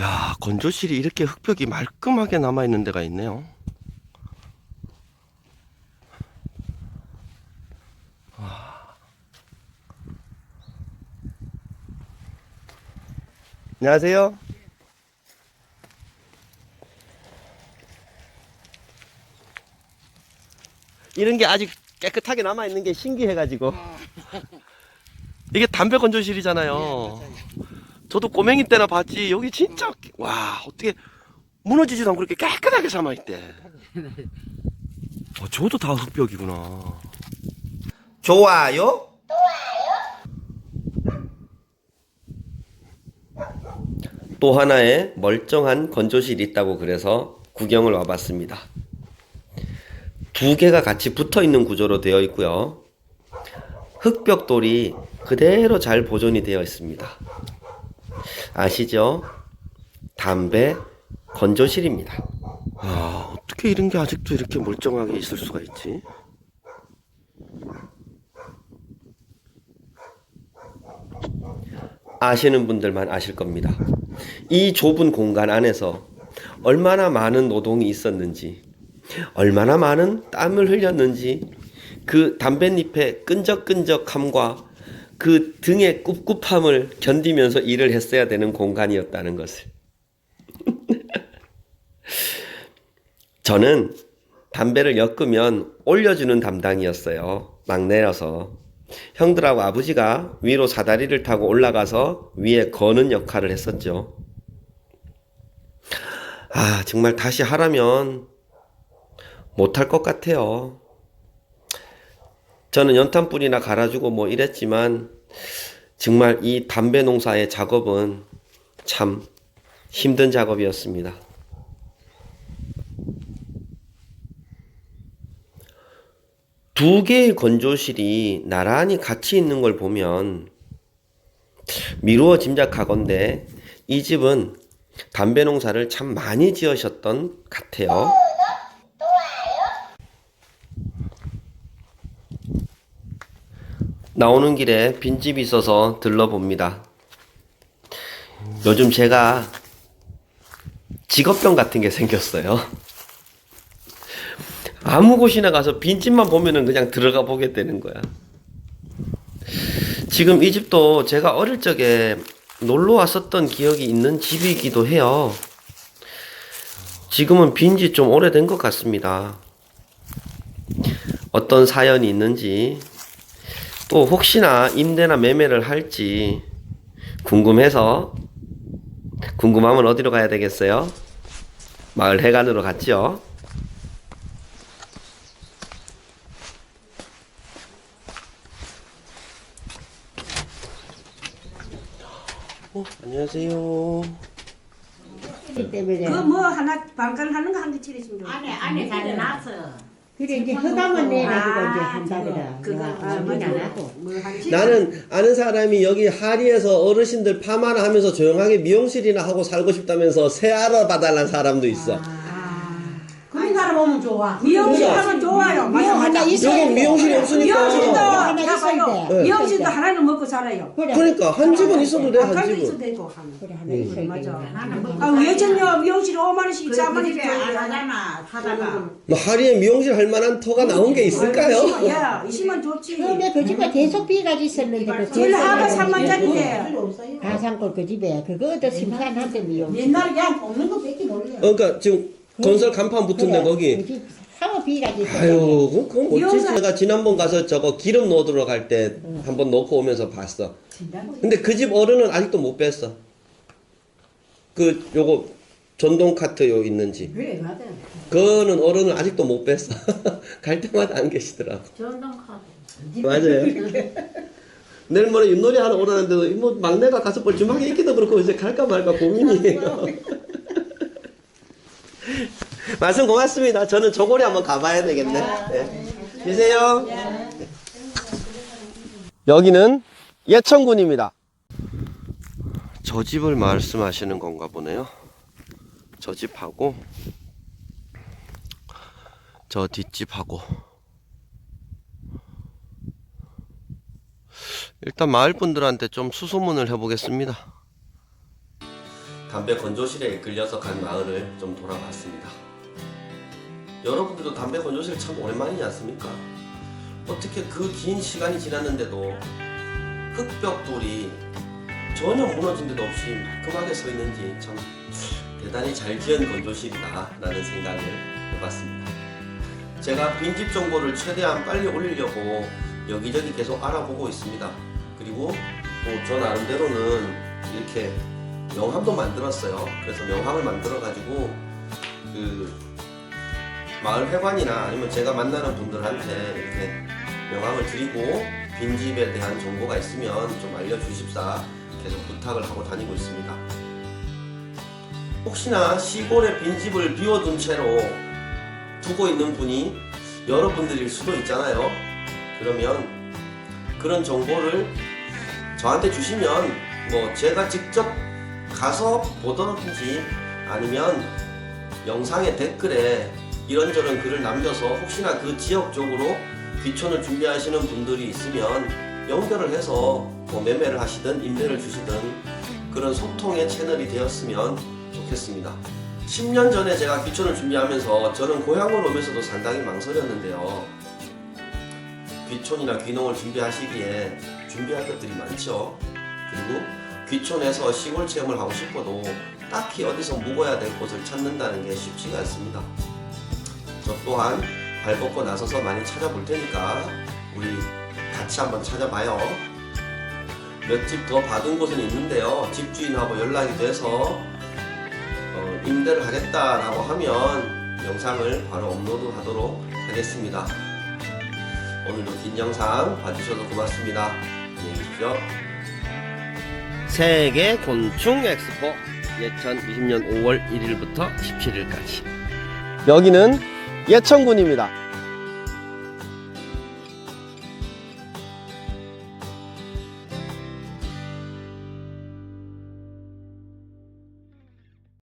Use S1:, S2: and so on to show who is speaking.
S1: 야, 건조실이 이렇게 흙벽이 말끔하게 남아있는 데가 있네요. 와. 안녕하세요. 이런 게 아직 깨끗하게 남아 있는 게 신기해가지고. 이게 담배 건조실이잖아요. 저도 꼬맹이 때나 봤지. 여기 진짜, 와, 어떻게 무너지지도 않고 이렇게 깨끗하게 삼아있대. 어, 저도 다 흙벽이구나. 좋아요? 또 하나의 멀쩡한 건조실이 있다고 그래서 구경을 와봤습니다. 두 개가 같이 붙어 있는 구조로 되어 있고요. 흙벽돌이 그대로 잘 보존이 되어 있습니다. 아시죠? 담배 건조실입니다. 아, 어떻게 이런 게 아직도 이렇게 멀쩡하게 있을 수가 있지? 아시는 분들만 아실 겁니다. 이 좁은 공간 안에서 얼마나 많은 노동이 있었는지, 얼마나 많은 땀을 흘렸는지, 그 담뱃잎의 끈적끈적함과 그 등의 꿉꿉함을 견디면서 일을 했어야 되는 공간이었다는 것을. 저는 담배를 엮으면 올려주는 담당이었어요. 막내라서. 형들하고 아버지가 위로 사다리를 타고 올라가서 위에 거는 역할을 했었죠. 아, 정말 다시 하라면 못할 것 같아요. 저는 연탄불이나 갈아주고 뭐 이랬지만 정말 이 담배 농사의 작업은 참 힘든 작업이었습니다. 두 개의 건조실이 나란히 같이 있는 걸 보면 미루어 짐작하건대 이 집은 담배 농사를 참 많이 지으셨던 같아요. 나오는 길에 빈집이 있어서 들러봅니다. 요즘 제가 직업병 같은 게 생겼어요. 아무 곳이나 가서 빈집만 보면은 그냥 들어가 보게 되는 거야. 지금 이 집도 제가 어릴 적에 놀러 왔었던 기억이 있는 집이기도 해요. 지금은 빈지 좀 오래된 것 같습니다. 어떤 사연이 있는지 또 혹시나 임대나 매매를 할지 궁금해서 궁금하면 어디로 가야 되겠어요? 마을 해관으로 갔죠. 어, 안녕하세요.
S2: 때문에
S3: 그 뭐 하나 방간 하는 거 한 개 치르시면 돼요.
S4: 안에 안에 잘 놨어.
S2: 그래 이제 허가만 내가지고 이제
S3: 아,
S2: 한다더라.
S3: 그거
S2: 아,
S3: 아,
S2: 뭐냐.
S3: 뭐냐. 뭐한 치.
S1: 나는 아는 사람이 여기 하리에서 어르신들 파마를 하면서 조용하게 미용실이나 하고 살고 싶다면서 새 알아봐달라는 사람도 있어.
S4: 그런 사람 오면 좋아.
S3: 미용실
S1: 그러니까.
S3: 하면 좋아요.
S2: 미용 하나
S3: 맞아.
S2: 있어야
S1: 여기
S2: 돼.
S1: 미용실이 없으니까.
S3: 미용실도 봐요.
S2: 돼.
S3: 미용실도
S2: 네.
S3: 하나는 먹고 살아요.
S2: 그래.
S1: 그러니까 한 집은 있어도 돼, 한
S3: 아까도
S1: 집은.
S3: 있어도 되고 하면.
S2: 그래 하나 있어야
S3: 맞아.
S2: 돼.
S4: 나는
S3: 뭐아 왜전요 미용실 5만 원씩 4만
S4: 그
S3: 원씩
S4: 집에 안
S3: 줘야
S4: 하잖아. 사다가.
S1: 뭐 하리에 미용실 할 만한 터가 나온 게 있을까요?
S3: 야, 이시면 좋지.
S2: 처음에 그 집에 대속 비가 있었는데 그
S3: 제일 하가
S2: 대속
S3: 3만짜리인데.
S2: 가상골 그 집에 그거도 심판한테 미용.
S4: 옛날에 그냥 없는 거 뺏기.
S1: 어, 그러니까 지금 건설 간판 붙은데 거기.
S2: 그 비가 있었는데.
S1: 아유, 그건, 그건 멋지지.
S3: 미용사-
S1: 내가 지난번 가서 저거 기름 넣어두러 갈때 한번 넣고 오면서 봤어. 근데 그 집 어른은 아직도 못 뺐어. 그, 요거, 전동 카트 요 있는지.
S4: 그래 맞아.
S1: 그거는 어른은 아직도 못 뺐어. 갈 때마다 안 계시더라고.
S4: 전동 카드.
S1: 맞아요. 내일 모레 윷놀이 하러 오라는데도 뭐 막내가 가서 뻘쭘하게 있기도 그렇고 이제 갈까 말까 고민이에요. 말씀 고맙습니다. 저는 저고리 한번 가봐야 되겠네. 네. 쉬세요. 여기는 예천군입니다. 저 집을 말씀하시는 건가 보네요. 저 집하고 저 뒷집하고 일단 마을 분들한테 좀 수소문을 해보겠습니다. 담배 건조실에 이끌려서 간 마을을 좀 돌아봤습니다. 여러분들도 담배 건조실 참 오랜만이지 않습니까? 어떻게 그 긴 시간이 지났는데도 흙벽돌이 전혀 무너진 데도 없이 말끔하게 서 있는지 참 대단히 잘 지은 건조실이다라는 생각을 해봤습니다. 제가 빈집 정보를 최대한 빨리 올리려고 여기저기 계속 알아보고 있습니다. 그리고 또 저 나름대로는 이렇게 명함도 만들었어요. 그래서 명함을 만들어 가지고 그 마을 회관이나 아니면 제가 만나는 분들한테 이렇게 명함을 드리고 빈집에 대한 정보가 있으면 좀 알려주십사 계속 부탁을 하고 다니고 있습니다. 혹시나 시골의 빈집을 비워둔 채로 두고 있는 분이 여러분들일 수도 있잖아요. 그러면 그런 정보를 저한테 주시면 뭐 제가 직접 가서 보든지 아니면 영상의 댓글에 이런저런 글을 남겨서 혹시나 그 지역 쪽으로 귀촌을 준비하시는 분들이 있으면 연결을 해서 뭐 매매를 하시든 임대를 주시든 그런 소통의 채널이 되었으면 좋겠습니다. 10년 전에 제가 귀촌을 준비하면서 저는 고향으로 오면서도 상당히 망설였는데요. 귀촌이나 귀농을 준비하시기에 준비할 것들이 많죠. 그리고 귀촌에서 시골 체험을 하고 싶어도 딱히 어디서 묵어야 될 곳을 찾는다는 게 쉽지가 않습니다. 저 또한 발벗고 나서서 많이 찾아볼 테니까 우리 같이 한번 찾아봐요. 몇 집 더 받은 곳은 있는데요. 집주인하고 연락이 돼서 어, 임대를 하겠다라고 하면 영상을 바로 업로드 하도록 하겠습니다. 오늘도 긴 영상 봐주셔서 고맙습니다. 안녕히 계십시오. 세계 곤충 엑스포 2020년 5월 1일부터 17일까지 여기는 예천군입니다.